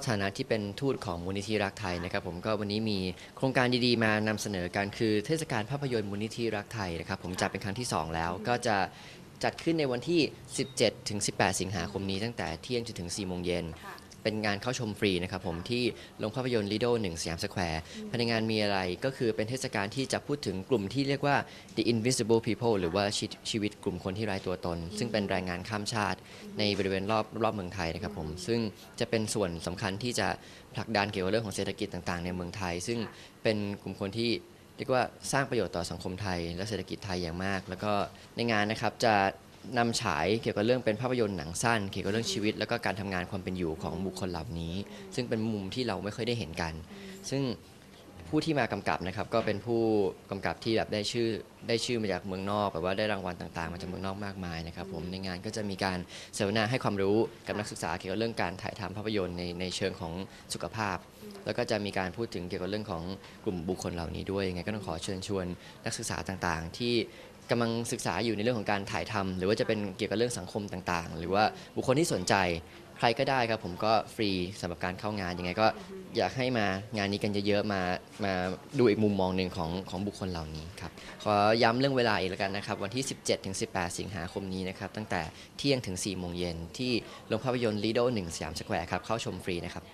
ฐานะที่เป็นทูตของมูลนิธิรักไทยนะครับผมก็วันนี้มีโครงการดีๆ มานำเสนอกันคือเทศกาลภาพยนตร์มูลนิธิรักไทยนะครับผมจัดเป็นครั้งที่ 2 แล้ว ก็จะจัดขึ้นในวันที่ 17 ถึง 18 สิงหาคมนี้ตั้งแต่เที่ยงจนถึง 4 โมงเย็น เป็นงานเข้าชมฟรีนะครับผมที่โรงภาพยนตร์ลิโด1สยามสแควร์ภายในงานมีอะไรก็คือเป็นเทศกาลที่จะพูดถึงกลุ่มที่เรียกว่า the invisible people หรือว่าชีชีวิตกลุ่มคนที่ไร้ตัวตน ซึ่งเป็นแรงงานข้ามชาติในบริเวณรอบรอบเมืองไทยนะครับผมซึ่งจะเป็นส่วนสำคัญที่จะผลักดันเกี่ยวกับเรื่องของเศรษฐกิจต่างๆ ในเมืองไทย ซึ่งเป็นกลุ่มคนที่เรียกว่าสร้างประโยชน์ต่อสังคมไทย และเศรษฐกิจไทยอย่างมาก แล้วก็ในงานนะครับจะ นำฉายเกี่ยวกับเรื่องเป็นภาพยนตร์หนังสั้น เกี่ยวกับเรื่องชีวิต แล้วก็การทำงานความเป็นอยู่ของบุคคลเหล่านี้ ซึ่งเป็นมุมที่เราไม่ค่อยได้เห็นกัน ซึ่งผู้ที่มากำกับนะครับก็เป็นผู้กำกับที่แบบได้ชื่อได้ชื่อมาจากเมืองนอกแบบว่าได้รางวัลต่างๆ มาจากเมืองนอกมากมายนะครับผมในงานก็จะมีการเสวนาให้ความรู้กับนักศึกษาเกี่ยวกับเรื่องการถ่ายทำภาพยนตร์ในในเชิงของสุขภาพ แล้วก็จะมีการพูดถึงเกี่ยวกับเรื่องของกลุ่มบุคคลเหล่านี้ด้วยยังไงก็ต้องขอเชิญชวนนักศึกษาต่างๆ ที่ กำลังศึกษาอยู่ในเรื่องของการถ่ายทำหรือว่าจะเป็นเกี่ยวกับเรื่องสังคมต่างๆ หรือว่าบุคคลที่สนใจใครก็ได้ครับ ผมก็ฟรีสำหรับการเข้างานยังไงก็อยากให้มางานนี้กันเยอะๆมามาดูอีกมุมมองหนึ่งของของบุคคลเหล่านี้ครับขอย้ำเรื่องเวลาอีกแล้วกันนะครับ วันที่ 17ถึง18 สิงหาคมนี้นะครับตั้งแต่เที่ยงถึง4โมงเย็นที่โรงภาพยนตร์ลีโด1สยามสแควร์ครับเข้าชมฟรีนะครับ